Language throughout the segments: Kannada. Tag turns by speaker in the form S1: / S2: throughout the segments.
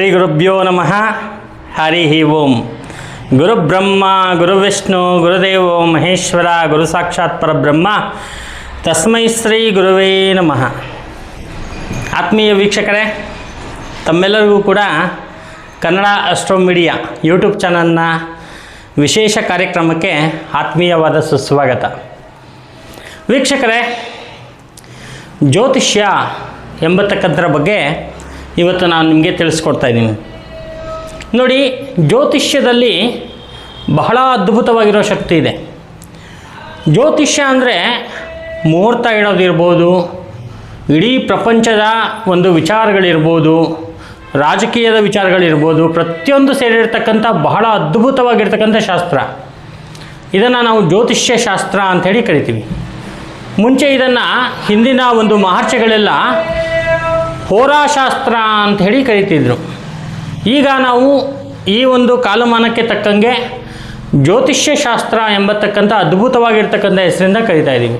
S1: ಶ್ರೀ ಗುರುಭ್ಯೋ ನಮಃ. ಹರಿ ಓಂ. ಗುರುಬ್ರಹ್ಮ, ಗುರುವಿಷ್ಣು, ಗುರುದೇವೋ ಮಹೇಶ್ವರ, ಗುರು ಸಾಕ್ಷಾತ್ ಪರಬ್ರಹ್ಮ. ತಸ್ಮೈ ಶ್ರೀ ಗುರುವೇ ನಮಃ. ಆತ್ಮೀಯ ವೀಕ್ಷಕರೇ, ತಮ್ಮೆಲ್ಲರಿಗೂ ಕೂಡ ಕನ್ನಡ ಅಸ್ಟ್ರೋ ಮೀಡಿಯಾ ಯೂಟ್ಯೂಬ್ ಚಾನಲ್ನ ವಿಶೇಷ ಕಾರ್ಯಕ್ರಮಕ್ಕೆ ಆತ್ಮೀಯವಾದ ಸುಸ್ವಾಗತ. ವೀಕ್ಷಕರೇ, ಜ್ಯೋತಿಷ್ಯ ಎಂಬತಕ್ಕಂಥರ ಬಗ್ಗೆ ಇವತ್ತು ನಾನು ನಿಮಗೆ ತಿಳಿಸ್ಕೊಡ್ತಾ ಇದ್ದೀನಿ. ನೋಡಿ, ಜ್ಯೋತಿಷ್ಯದಲ್ಲಿ ಬಹಳ ಅದ್ಭುತವಾಗಿರೋ ಶಕ್ತಿ ಇದೆ. ಜ್ಯೋತಿಷ್ಯ ಅಂದರೆ ಮುಹೂರ್ತ ಇಡೋದಿರ್ಬೋದು ಇಡೀ ಪ್ರಪಂಚದ ಒಂದು ವಿಚಾರಗಳಿರ್ಬೋದು, ರಾಜಕೀಯದ ವಿಚಾರಗಳಿರ್ಬೋದು, ಪ್ರತಿಯೊಂದು ಸೇರಿರ್ತಕ್ಕಂಥ ಬಹಳ ಅದ್ಭುತವಾಗಿರ್ತಕ್ಕಂಥ ಶಾಸ್ತ್ರ. ಇದನ್ನು ನಾವು ಜ್ಯೋತಿಷ್ಯ ಶಾಸ್ತ್ರ ಅಂಥೇಳಿ ಕರಿತೀವಿ. ಮುಂಚೆ ಇದನ್ನು ಹಿಂದಿನ ಒಂದು ಮಹರ್ಷಿಗಳೆಲ್ಲ ಹೋರಾಶಾಸ್ತ್ರ ಅಂತ ಹೇಳಿ ಕರಿತಿದ್ರು. ಈಗ ನಾವು ಈ ಒಂದು ಕಾಲಮಾನಕ್ಕೆ ತಕ್ಕಂಗೆ ಜ್ಯೋತಿಷ್ಯ ಶಾಸ್ತ್ರ ಎಂಬತಕ್ಕಂಥ ಅದ್ಭುತವಾಗಿರ್ತಕ್ಕಂಥ ಹೆಸರಿಂದ ಕರಿತಾ ಇದ್ದೀವಿ.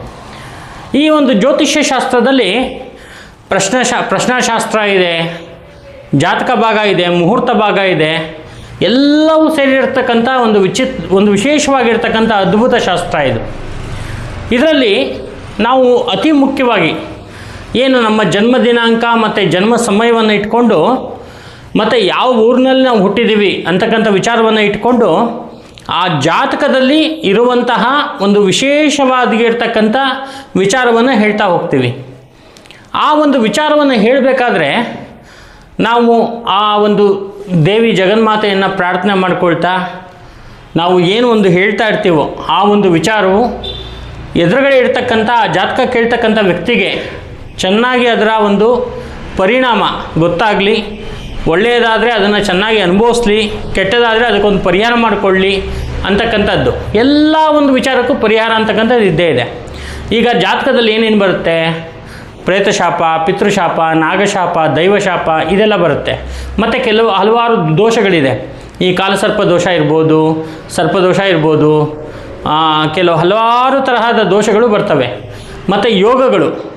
S1: ಈ ಒಂದು ಜ್ಯೋತಿಷ್ಯ ಶಾಸ್ತ್ರದಲ್ಲಿ ಪ್ರಶ್ನಶಾ, ಪ್ರಶ್ನಾಶಾಸ್ತ್ರ ಇದೆ, ಜಾತಕ ಭಾಗ ಇದೆ, ಮುಹೂರ್ತ ಭಾಗ ಇದೆ, ಎಲ್ಲವೂ ಸೇರಿರ್ತಕ್ಕಂಥ ಒಂದು ವಿಚಿತ್, ಒಂದು ವಿಶೇಷವಾಗಿರ್ತಕ್ಕಂಥ ಅದ್ಭುತ ಶಾಸ್ತ್ರ ಇದು. ಇದರಲ್ಲಿ ನಾವು ಅತಿ ಮುಖ್ಯವಾಗಿ ಏನು ನಮ್ಮ ಜನ್ಮ ದಿನಾಂಕ ಮತ್ತು ಜನ್ಮ ಸಮಯವನ್ನು ಇಟ್ಕೊಂಡು ಮತ್ತು ಯಾವ ಊರಿನಲ್ಲಿ ನಾವು ಹುಟ್ಟಿದ್ದೀವಿ ಅಂತಕ್ಕಂಥ ವಿಚಾರವನ್ನು ಇಟ್ಕೊಂಡು ಆ ಜಾತಕದಲ್ಲಿ ಇರುವಂತಹ ಒಂದು ವಿಶೇಷವಾಗಿರ್ತಕ್ಕಂಥ ವಿಚಾರವನ್ನು ಹೇಳ್ತಾ ಹೋಗ್ತೀವಿ. ಆ ಒಂದು ವಿಚಾರವನ್ನು ಹೇಳಬೇಕಾದ್ರೆ ನಾವು ಆ ಒಂದು ದೇವಿ ಜಗನ್ಮಾತೆಯನ್ನು ಪ್ರಾರ್ಥನೆ ಮಾಡಿಕೊಳ್ತಾ ನಾವು ಏನು ಒಂದು ಹೇಳ್ತಾ ಇರ್ತೀವೋ ಆ ಒಂದು ವಿಚಾರವು ಎದುರುಗಡೆ ಇರ್ತಕ್ಕಂಥ, ಆ ಜಾತಕ ಕೇಳ್ತಕ್ಕಂಥ ವ್ಯಕ್ತಿಗೆ ಚೆನ್ನಾಗಿ ಅದರ ಒಂದು ಪರಿಣಾಮ ಗೊತ್ತಾಗಲಿ, ಒಳ್ಳೆಯದಾದರೆ ಅದನ್ನು ಚೆನ್ನಾಗಿ ಅನುಭವಿಸ್ಲಿ, ಕೆಟ್ಟದಾದರೆ ಅದಕ್ಕೊಂದು ಪರಿಹಾರ ಮಾಡಿಕೊಳ್ಳಿ ಅಂತಕ್ಕಂಥದ್ದು. ಎಲ್ಲ ಒಂದು ವಿಚಾರಕ್ಕೂ ಪರಿಹಾರ ಅಂತಕ್ಕಂಥದ್ದು ಇದ್ದೇ ಇದೆ. ಈಗ ಜಾತಕದಲ್ಲಿ ಏನೇನು ಬರುತ್ತೆ? ಪ್ರೇತಶಾಪ, ಪಿತೃಶಾಪ, ನಾಗಶಾಪ, ದೈವಶಾಪ ಇದೆಲ್ಲ ಬರುತ್ತೆ. ಮತ್ತು ಕೆಲವು ಹಲವಾರು ದೋಷಗಳಿದೆ. ಈ ಕಾಲಸರ್ಪ ದೋಷ ಇರ್ಬೋದು ಸರ್ಪದೋಷ ಇರ್ಬೋದು ಕೆಲವು ಹಲವಾರು ತರಹದ ದೋಷಗಳು ಬರ್ತವೆ. ಮತ್ತು ಯೋಗಗಳು.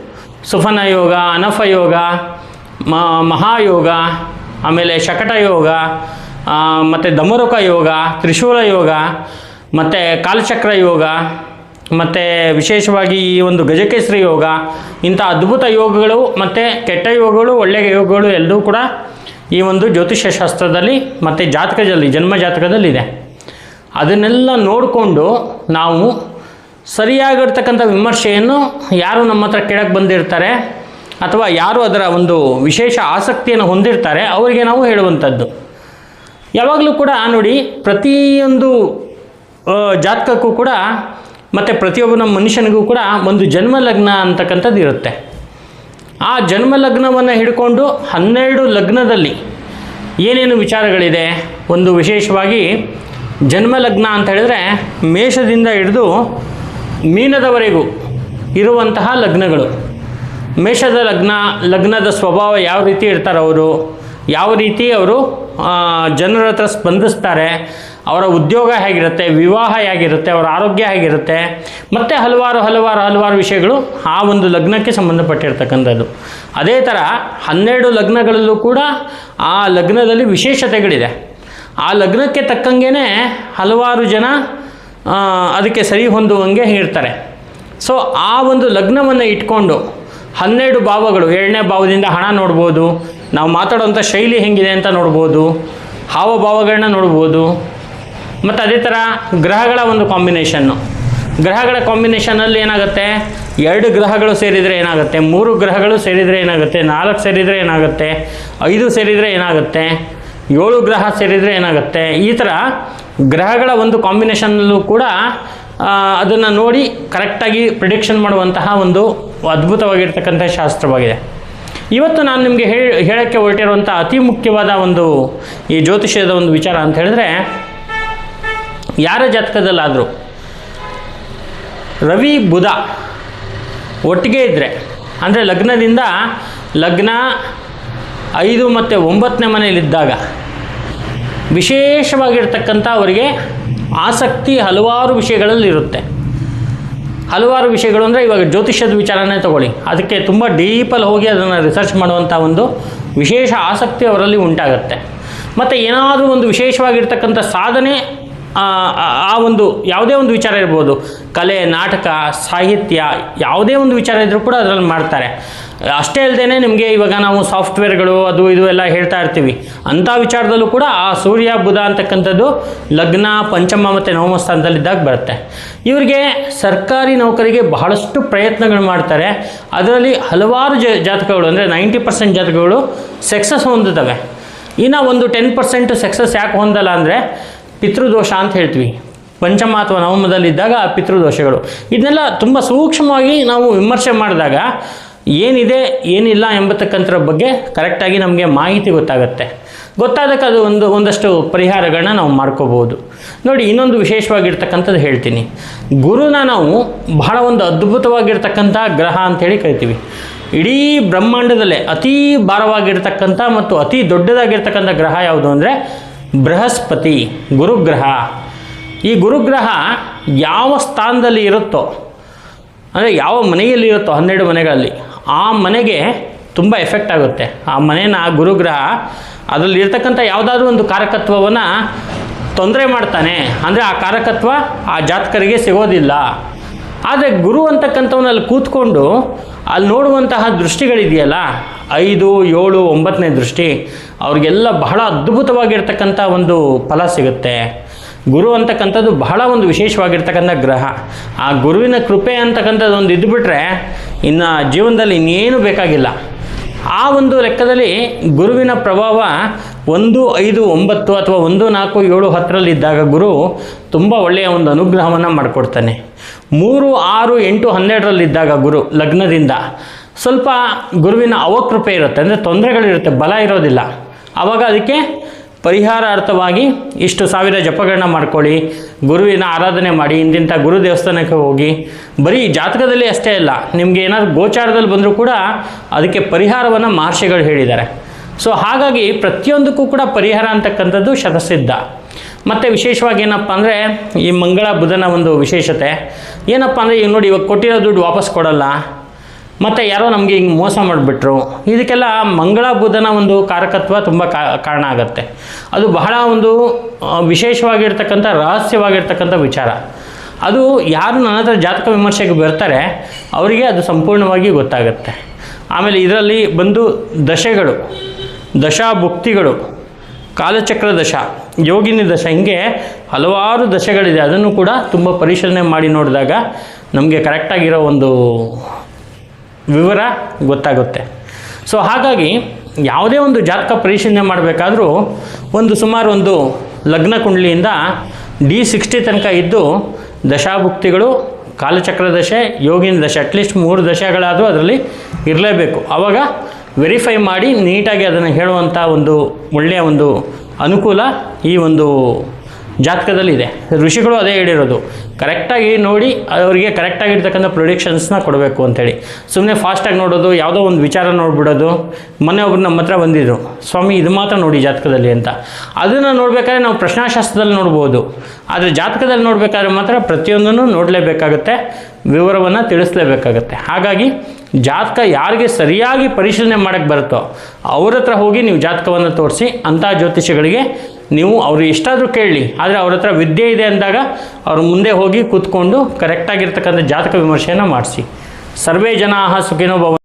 S1: ಸುಫನ ಯೋಗ ಅನಫ ಯೋಗ ಮ, ಮಹಾಯೋಗ, ಆಮೇಲೆ ಶಕಟ ಯೋಗ ಮತ್ತು ದಮರುಕ ಯೋಗ ತ್ರಿಶೂಲ ಯೋಗ ಮತ್ತು ಕಾಲಚಕ್ರ ಯೋಗ ಮತ್ತು ವಿಶೇಷವಾಗಿ ಈ ಒಂದು ಗಜಕೇಸರಿ ಯೋಗ ಇಂಥ ಅದ್ಭುತ ಯೋಗಗಳು ಮತ್ತು ಕೆಟ್ಟ ಯೋಗಗಳು ಒಳ್ಳೆಯ ಯೋಗಗಳು ಎಲ್ಲವೂ ಕೂಡ ಈ ಒಂದು ಜ್ಯೋತಿಷ್ಯ ಶಾಸ್ತ್ರದಲ್ಲಿ ಮತ್ತು ಜಾತಕದಲ್ಲಿ ಜನ್ಮ ಜಾತಕದಲ್ಲಿದೆ ಅದನ್ನೆಲ್ಲ ನೋಡಿಕೊಂಡು ನಾವು ಸರಿಯಾಗಿರ್ತಕ್ಕಂಥ ವಿಮರ್ಶೆಯನ್ನು ಯಾರು ನಮ್ಮ ಹತ್ರ ಕೇಳಕ್ಕೆ ಬಂದಿರ್ತಾರೆ ಅಥವಾ ಯಾರು ಅದರ ಒಂದು ವಿಶೇಷ ಆಸಕ್ತಿಯನ್ನು ಹೊಂದಿರ್ತಾರೆ, ಅವರಿಗೆ ನಾವು ಹೇಳುವಂಥದ್ದು. ಯಾವಾಗಲೂ ಕೂಡ ನೋಡಿ, ಪ್ರತಿಯೊಂದು ಜಾತಕಕ್ಕೂ ಕೂಡ ಮತ್ತು ಪ್ರತಿಯೊಬ್ಬ ನಮ್ಮ ಮನುಷ್ಯನಿಗೂ ಕೂಡ ಒಂದು ಜನ್ಮ ಲಗ್ನ ಅಂತಕ್ಕಂಥದ್ದು ಇರುತ್ತೆ. ಆ ಜನ್ಮ ಲಗ್ನವನ್ನು ಹಿಡ್ಕೊಂಡು ಹನ್ನೆರಡು ಲಗ್ನದಲ್ಲಿ ಏನೇನು ವಿಚಾರಗಳಿದೆ, ಒಂದು ವಿಶೇಷವಾಗಿ ಜನ್ಮ ಲಗ್ನ ಅಂತ ಹೇಳಿದ್ರೆ ಮೇಷದಿಂದ ಹಿಡಿದು ಮೀನದವರೆಗೂ ಇರುವಂತಹ ಲಗ್ನಗಳು. ಮೇಷದ ಲಗ್ನ, ಲಗ್ನದ ಸ್ವಭಾವ ಯಾವ ರೀತಿ ಇರ್ತಾರೆ ಅವರು? ಯಾವ ರೀತಿ ಅವರು ಜನರ ಹತ್ರ ಸ್ಪಂದಿಸ್ತಾರೆ? ಅವರ ಉದ್ಯೋಗ ಹೇಗಿರುತ್ತೆ? ವಿವಾಹ ಹೇಗಿರುತ್ತೆ? ಅವರ ಆರೋಗ್ಯ ಹೇಗಿರುತ್ತೆ? ಮತ್ತು ಹಲವಾರು ಹಲವಾರು ಹಲವಾರು ವಿಷಯಗಳು ಆ ಒಂದು ಲಗ್ನಕ್ಕೆ ಸಂಬಂಧಪಟ್ಟಿರ್ತಕ್ಕಂಥದ್ದು. ಅದೇ ಥರ ಹನ್ನೆರಡು ಲಗ್ನಗಳಲ್ಲೂ ಕೂಡ ಆ ಲಗ್ನದಲ್ಲಿ ವಿಶೇಷತೆಗಳಿದೆ. ಆ ಲಗ್ನಕ್ಕೆ ತಕ್ಕಂಗೆ ಹಲವಾರು ಜನ ಅದಕ್ಕೆ ಸರಿ ಹೊಂದುವಂಗೆ ಹೇಳ್ತಾರೆ. ಸೊ ಆ ಒಂದು ಲಗ್ನವನ್ನು ಇಟ್ಕೊಂಡು ಹನ್ನೆರಡು ಭಾವಗಳು ಏಳನೇ ಭಾವದಿಂದ ಹಣ ನೋಡ್ಬೋದು, ನಾವು ಮಾತಾಡೋಂಥ ಶೈಲಿ ಹೆಂಗಿದೆ ಅಂತ ನೋಡ್ಬೋದು, ಹಾವಭಾವಗಳನ್ನ ನೋಡ್ಬೋದು, ಮತ್ತು ಅದೇ ಥರ ಗ್ರಹಗಳ ಒಂದು ಕಾಂಬಿನೇಷನ್ನು ಗ್ರಹಗಳ ಕಾಂಬಿನೇಷನಲ್ಲಿ ಏನಾಗುತ್ತೆ? ಎರಡು ಗ್ರಹಗಳು ಸೇರಿದರೆ ಏನಾಗುತ್ತೆ? ಮೂರು ಗ್ರಹಗಳು ಸೇರಿದರೆ ಏನಾಗುತ್ತೆ? ನಾಲ್ಕು ಸೇರಿದರೆ ಏನಾಗುತ್ತೆ? ಐದು ಸೇರಿದರೆ ಏನಾಗುತ್ತೆ? ಏಳು ಗ್ರಹ ಸೇರಿದರೆ ಏನಾಗುತ್ತೆ? ಈ ಥರ ಗ್ರಹಗಳ ಒಂದು ಕಾಂಬಿನೇಷನ್ನಲ್ಲೂ ಕೂಡ ಅದನ್ನು ನೋಡಿ ಕರೆಕ್ಟಾಗಿ ಪ್ರಿಡಿಕ್ಷನ್ ಮಾಡುವಂತಹ ಒಂದು ಅದ್ಭುತವಾಗಿರ್ತಕ್ಕಂಥ ಶಾಸ್ತ್ರವಾಗಿದೆ. ಇವತ್ತು ನಾನು ನಿಮಗೆ ಹೇಳಿ, ಹೇಳೋಕ್ಕೆ ಹೊರಟಿರುವಂಥ ಅತಿ ಮುಖ್ಯವಾದ ಒಂದು ಈ ಜ್ಯೋತಿಷ್ಯದ ಒಂದು ವಿಚಾರ ಅಂತ ಹೇಳಿದ್ರೆ, ಯಾರ ಜಾತಕದಲ್ಲಾದರೂ ರವಿ ಬುಧ ಒಟ್ಟಿಗೆ ಇದ್ದರೆ ಅಂದರೆ ಲಗ್ನದಿಂದ ಲಗ್ನ ಐದು ಮತ್ತು ಒಂಬತ್ತನೇ ಮನೆಯಲ್ಲಿದ್ದಾಗ ವಿಶೇಷವಾಗಿರ್ತಕ್ಕಂಥ ಅವರಿಗೆ ಆಸಕ್ತಿ ಹಲವಾರು ವಿಷಯಗಳಲ್ಲಿ ಇರುತ್ತೆ ಹಲವಾರು ವಿಷಯಗಳು ಅಂದರೆ ಇವಾಗ ಜ್ಯೋತಿಷ್ಯದ ವಿಚಾರನೇ ತಗೊಳ್ಳಿ. ಅದಕ್ಕೆ ತುಂಬ ಡೀಪಲ್ಲಿ ಹೋಗಿ ಅದನ್ನು ರಿಸರ್ಚ್ ಮಾಡುವಂಥ ಒಂದು ವಿಶೇಷ ಆಸಕ್ತಿ ಅವರಲ್ಲಿ ಉಂಟಾಗುತ್ತೆ. ಮತ್ತು ಏನಾದರೂ ಒಂದು ವಿಶೇಷವಾಗಿರ್ತಕ್ಕಂಥ ಸಾಧನೆ, ಆ ಒಂದು ಯಾವುದೇ ಒಂದು ವಿಚಾರ ಇರ್ಬೋದು. ಕಲೆ, ನಾಟಕ, ಸಾಹಿತ್ಯ ಯಾವುದೇ ಒಂದು ವಿಚಾರ ಇದ್ದರೂ ಕೂಡ ಅದರಲ್ಲಿ ಮಾಡ್ತಾರೆ. ಅಷ್ಟೇ ಅಲ್ಲದೆ ನಿಮಗೆ ಇವಾಗ ನಾವು ಸಾಫ್ಟ್ವೇರ್ಗಳು ಅದು ಇದು ಎಲ್ಲ ಹೇಳ್ತಾ ಇರ್ತೀವಿ. ಅಂಥ ವಿಚಾರದಲ್ಲೂ ಕೂಡ ಆ ಸೂರ್ಯ, ಬುಧ ಅಂತಕ್ಕಂಥದ್ದು ಲಗ್ನ, ಪಂಚಮ ಮತ್ತು ನವಮ ಸ್ಥಾನದಲ್ಲಿದ್ದಾಗ ಬರುತ್ತೆ. ಇವರಿಗೆ ಸರ್ಕಾರಿ ನೌಕರಿಗೆ ಬಹಳಷ್ಟು ಪ್ರಯತ್ನಗಳು ಮಾಡ್ತಾರೆ. ಅದರಲ್ಲಿ ಹಲವಾರು ಜ, ಜಾತಕಗಳು ಅಂದರೆ ನೈಂಟಿ ಪರ್ಸೆಂಟ್ ಜಾತಕಗಳು ಸಕ್ಸಸ್ ಹೊಂದುತ್ತವೆ ಇನ್ನು ಒಂದು ಟೆನ್ ಪರ್ಸೆಂಟ್ ಸಕ್ಸಸ್ ಯಾಕೆ ಹೊಂದಲ್ಲ ಅಂದರೆ ಪಿತೃದೋಷ ಅಂತ ಹೇಳ್ತೀವಿ. ಪಂಚಮ ಅಥವಾ ನವಮದಲ್ಲಿದ್ದಾಗ ಆ ಪಿತೃದೋಷಗಳು. ಇದನ್ನೆಲ್ಲ ತುಂಬ ಸೂಕ್ಷ್ಮವಾಗಿ ನಾವು ವಿಮರ್ಶೆ ಮಾಡಿದಾಗ ಏನಿದೆ, ಏನಿಲ್ಲ ಎಂಬತಕ್ಕಂಥರ ಬಗ್ಗೆ ಕರೆಕ್ಟಾಗಿ ನಮಗೆ ಮಾಹಿತಿ ಗೊತ್ತಾಗುತ್ತೆ. ಗೊತ್ತಾದಕ್ಕೆ ಅದು ಒಂದು, ಒಂದಷ್ಟು ಪರಿಹಾರಗಳನ್ನ ನಾವು ಮಾಡ್ಕೋಬೋದು. ನೋಡಿ, ಇನ್ನೊಂದು ವಿಶೇಷವಾಗಿರ್ತಕ್ಕಂಥದ್ದು ಹೇಳ್ತೀನಿ. ಗುರುನ ನಾವು ಬಹಳ ಒಂದು ಅದ್ಭುತವಾಗಿರ್ತಕ್ಕಂಥ ಗ್ರಹ ಅಂತೇಳಿ ಕರಿತೀವಿ. ಇಡೀ ಬ್ರಹ್ಮಾಂಡದಲ್ಲೇ ಅತೀ ಭಾರವಾಗಿರ್ತಕ್ಕಂಥ ಮತ್ತು ಅತಿ ದೊಡ್ಡದಾಗಿರ್ತಕ್ಕಂಥ ಗ್ರಹ ಯಾವುದು ಅಂದರೆ ಬೃಹಸ್ಪತಿ, ಗುರುಗ್ರಹ. ಈ ಗುರುಗ್ರಹ ಯಾವ ಸ್ಥಾನದಲ್ಲಿ ಇರುತ್ತೋ, ಅಂದರೆ ಯಾವ ಮನೆಯಲ್ಲಿ ಇರುತ್ತೋ, ಹನ್ನೆರಡು ಮನೆಗಳಲ್ಲಿ ಆ ಮನೆಗೆ ತುಂಬ ಎಫೆಕ್ಟ್ ಆಗುತ್ತೆ. ಆ ಮನೇನ, ಆ ಗುರುಗ್ರಹ ಅದರಲ್ಲಿ ಇರ್ತಕ್ಕಂಥ ಯಾವುದಾದ್ರೂ ಒಂದು ಕಾರಕತ್ವವನ್ನು ತೊಂದರೆ ಮಾಡ್ತಾನೆ. ಅಂದರೆ ಆ ಕಾರಕತ್ವ ಆ ಜಾತಕರಿಗೆ ಸಿಗೋದಿಲ್ಲ. ಆದರೆ ಗುರು ಅಂತಕ್ಕಂಥವನಲ್ಲಿ ಕೂತ್ಕೊಂಡು ಅಲ್ಲಿ ನೋಡುವಂತಹ ದೃಷ್ಟಿಗಳಿದೆಯಲ್ಲ, ಐದು, ಏಳು, ಒಂಬತ್ತನೇ ದೃಷ್ಟಿ, ಅವ್ರಿಗೆಲ್ಲ ಬಹಳ ಅದ್ಭುತವಾಗಿರ್ತಕ್ಕಂಥ ಒಂದು ಫಲ ಸಿಗುತ್ತೆ. ಗುರು ಅಂತಕ್ಕಂಥದ್ದು ಬಹಳ ಒಂದು ವಿಶೇಷವಾಗಿರ್ತಕ್ಕಂಥ ಗ್ರಹ. ಆ ಗುರುವಿನ ಕೃಪೆ ಅಂತಕ್ಕಂಥದ್ದು ಒಂದು ಇದ್ದುಬಿಟ್ರೆ ಇನ್ನು ಜೀವನದಲ್ಲಿ ಇನ್ನೇನು ಬೇಕಾಗಿಲ್ಲ. ಆ ಒಂದು ಲೆಕ್ಕದಲ್ಲಿ ಗುರುವಿನ ಪ್ರಭಾವ ಒಂದು, ಐದು, ಒಂಬತ್ತು ಅಥವಾ ಒಂದು, ನಾಲ್ಕು, ಏಳು ಹತ್ತರಲ್ಲಿದ್ದಾಗ ಗುರು ತುಂಬ ಒಳ್ಳೆಯ ಒಂದು ಅನುಗ್ರಹವನ್ನು ಮಾಡಿಕೊಡ್ತಾನೆ. ಮೂರು, ಆರು, ಎಂಟು ಹನ್ನೆರಡರಲ್ಲಿದ್ದಾಗ ಗುರು ಲಗ್ನದಿಂದ ಸ್ವಲ್ಪ ಗುರುವಿನ ಅವಕೃಪೆ ಇರುತ್ತೆ. ಅಂದರೆ ತೊಂದರೆಗಳಿರುತ್ತೆ, ಬಲ ಇರೋದಿಲ್ಲ. ಆವಾಗ ಅದಕ್ಕೆ ಪರಿಹಾರಾರ್ಥವಾಗಿ ಇಷ್ಟು ಸಾವಿರ ಜಪಗಳನ್ನ ಮಾಡ್ಕೊಳ್ಳಿ. ಗುರುವಿನ ಆರಾಧನೆ ಮಾಡಿ ಇಂದಿಂಥ ಗುರು ದೇವಸ್ಥಾನಕ್ಕೆ ಹೋಗಿ, ಬರೀ ಜಾತಕದಲ್ಲಿ ಅಷ್ಟೇ ಅಲ್ಲ, ನಿಮಗೆ ಏನಾದರೂ ಗೋಚಾರದಲ್ಲಿ ಬಂದರೂ ಕೂಡ ಅದಕ್ಕೆ ಪರಿಹಾರವನ್ನು ಮಹರ್ಷಿಗಳು ಹೇಳಿದ್ದಾರೆ. ಸೊ ಹಾಗಾಗಿ ಪ್ರತಿಯೊಂದಕ್ಕೂ ಕೂಡ ಪರಿಹಾರ ಅಂತಕ್ಕಂಥದ್ದು ಶತಸಿದ್ಧ. ಮತ್ತು ವಿಶೇಷವಾಗಿ ಏನಪ್ಪ ಅಂದರೆ, ಈ ಮಂಗಳ ಬುಧನ ಒಂದು ವಿಶೇಷತೆ. ಏನಪ್ಪ ಅಂದರೆ, ಈಗ ನೋಡಿ, ಇವಾಗ ಕೊಟ್ಟಿರೋ ದುಡ್ಡು ವಾಪಸ್ ಕೊಡಲ್ಲ. ಮತ್ತು ಯಾರೋ ನಮಗೆ ಹಿಂಗೆ ಮೋಸ ಮಾಡಿಬಿಟ್ರು. ಇದಕ್ಕೆಲ್ಲ ಮಂಗಳ ಬುಧನ ಒಂದು ಕಾರಕತ್ವ ತುಂಬ ಕಾರಣ ಆಗುತ್ತೆ. ಅದು ಬಹಳ ಒಂದು ವಿಶೇಷವಾಗಿರ್ತಕ್ಕಂಥ ರಹಸ್ಯವಾಗಿರ್ತಕ್ಕಂಥ ವಿಚಾರ. ಅದು ಯಾರು ನನ್ನ ಹತ್ರ ಜಾತಕ ವಿಮರ್ಶೆಗೆ ಬರ್ತಾರೆ, ಅವರಿಗೆ ಅದು ಸಂಪೂರ್ಣವಾಗಿ ಗೊತ್ತಾಗುತ್ತೆ. ಆಮೇಲೆ ಇದರಲ್ಲಿ ಬಂದು ದಶೆಗಳು, ದಶಾಭುಕ್ತಿಗಳು, ಕಾಲಚಕ್ರ ದಶ, ಯೋಗಿನಿ ದಶ, ಹಿಂಗೆ ಹಲವಾರು ದಶೆಗಳಿದೆ. ಅದನ್ನು ಕೂಡ ತುಂಬ ಪರಿಶೀಲನೆ ಮಾಡಿ ನೋಡಿದಾಗ ನಮಗೆ ಕರೆಕ್ಟಾಗಿರೋ ಒಂದು ವಿವರ ಗೊತ್ತಾಗುತ್ತೆ. ಸೊ ಹಾಗಾಗಿ ಯಾವುದೇ ಒಂದು ಜಾತಕ ಪರಿಶೀಲನೆ ಮಾಡಬೇಕಾದ್ರೂ ಒಂದು ಸುಮಾರು ಒಂದು ಲಗ್ನ ಕುಂಡಲಿಯಿಂದ ಡಿ ಸಿಕ್ಸ್ಟಿ ತನಕ ಇದ್ದು ದಶಾಭುಕ್ತಿಗಳು, ಕಾಲಚಕ್ರ ದಶೆ, ಯೋಗಿನ ದಶೆ ಅಟ್ಲೀಸ್ಟ್ ಮೂರು ದಶೆಗಳಾದರೂ ಅದರಲ್ಲಿ ಇರಲೇಬೇಕು. ಆವಾಗ ವೆರಿಫೈ ಮಾಡಿ ನೀಟಾಗಿ ಅದನ್ನು ಹೇಳುವಂಥ ಒಂದು ಒಳ್ಳೆಯ ಒಂದು ಅನುಕೂಲ ಈ ಒಂದು ಜಾತಕದಲ್ಲಿದೆ. ಋಷಿಗಳು ಅದೇ ಹೇಳಿರೋದು. ಕರೆಕ್ಟಾಗಿ ನೋಡಿ, ಅವರಿಗೆ ಕರೆಕ್ಟಾಗಿರ್ತಕ್ಕಂಥ ಪ್ರೊಡಿಕ್ಷನ್ಸ್ನ ಕೊಡಬೇಕು ಅಂತೇಳಿ ಸುಮ್ಮನೆ ಫಾಸ್ಟಾಗಿ ನೋಡೋದು, ಯಾವುದೋ ಒಂದು ವಿಚಾರ ನೋಡಿಬಿಡೋದು. ಮೊನ್ನೆ ಒಬ್ರು ನಮ್ಮ ಹತ್ರ ಬಂದಿದ್ರು. ಸ್ವಾಮಿ, ಇದು ಮಾತ್ರ ನೋಡಿ ಜಾತಕದಲ್ಲಿ ಅಂತ. ಅದನ್ನು ನೋಡಬೇಕಾದ್ರೆ ನಾವು ಪ್ರಶ್ನಾಶಾಸ್ತ್ರದಲ್ಲಿ ನೋಡ್ಬೋದು. ಆದರೆ ಜಾತಕದಲ್ಲಿ ನೋಡಬೇಕಾದ್ರೆ ಮಾತ್ರ ಪ್ರತಿಯೊಂದನ್ನು ನೋಡಲೇಬೇಕಾಗುತ್ತೆ, ವಿವರವನ್ನು ತಿಳಿಸ್ಲೇಬೇಕಾಗತ್ತೆ. ಹಾಗಾಗಿ ಜಾತಕ ಯಾರಿಗೆ ಸರಿಯಾಗಿ ಪರಿಶೀಲನೆ ಮಾಡೋಕ್ಕೆ ಬರುತ್ತೋ, ಅವ್ರ ಹತ್ರ ಹೋಗಿ ನೀವು ಜಾತಕವನ್ನು ತೋರಿಸಿ, ಅಂಥ ಜ್ಯೋತಿಷಿಗಳಿಗೆ ನೀವು ಅವರು ಎಷ್ಟಾದರೂ ಕೇಳಲಿ ಆದರೆ ಅವ್ರ ಹತ್ರ ವಿದ್ಯೆ ಇದೆ ಅಂದಾಗ ಅವ್ರ ಮುಂದೆ ಹೋಗಿ ಕೂತ್ಕೊಂಡು ಕರೆಕ್ಟಾಗಿರ್ತಕ್ಕಂಥ ಜಾತಕ ವಿಮರ್ಶೆಯನ್ನು ಮಾಡಿಸಿ. ಸರ್ವೇ ಜನಾಹ ಸುಖಿನೋ ಭವ